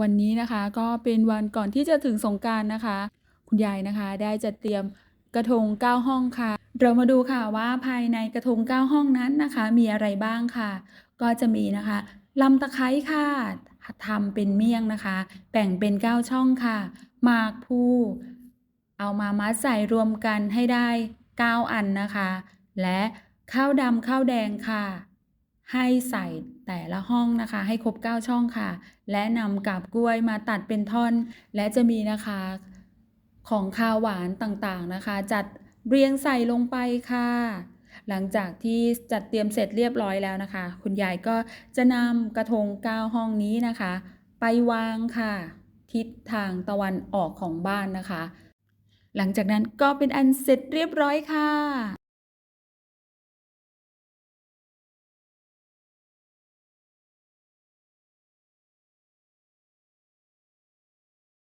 วันนี้นะคะก็เป็นวันก่อนที่จะถึงสงกานต์นะคะ คุณยายนะคะได้จัดเตรียมกระทง 9 ห้องค่ะ เรามาดูค่ะว่าภายในกระทง 9 ห้องนั้นนะคะ มีอะไรบ้างค่ะ ก็จะมีนะคะลำตะไคร้ค่ะทำเป็นเมี่ยงนะคะแบ่งเป็น 9 ช่องค่ะหมากภูเอามามัดใส่รวมกันให้ได้ 9 อันนะคะ และข้าวดำข้าวแดงค่ะ ให้ใส่แต่ละห้องนะคะ ให้ครบ 9 ช่องค่ะ และนำกาบกล้วยมาตัดเป็นท่อน และจะมีนะคะของคาวหวานต่างๆนะคะ จัดเรียงใส่ลงไปค่ะ หลังจากที่จัดเตรียมเสร็จเรียบร้อยแล้วนะคะ คุณยายก็จะนำกระทง 9 ห้องนี้นะคะ ไปวางค่ะ ทิศทางตะวันออกของบ้านนะคะ หลังจากนั้นก็เป็นอันเสร็จเรียบร้อยค่ะ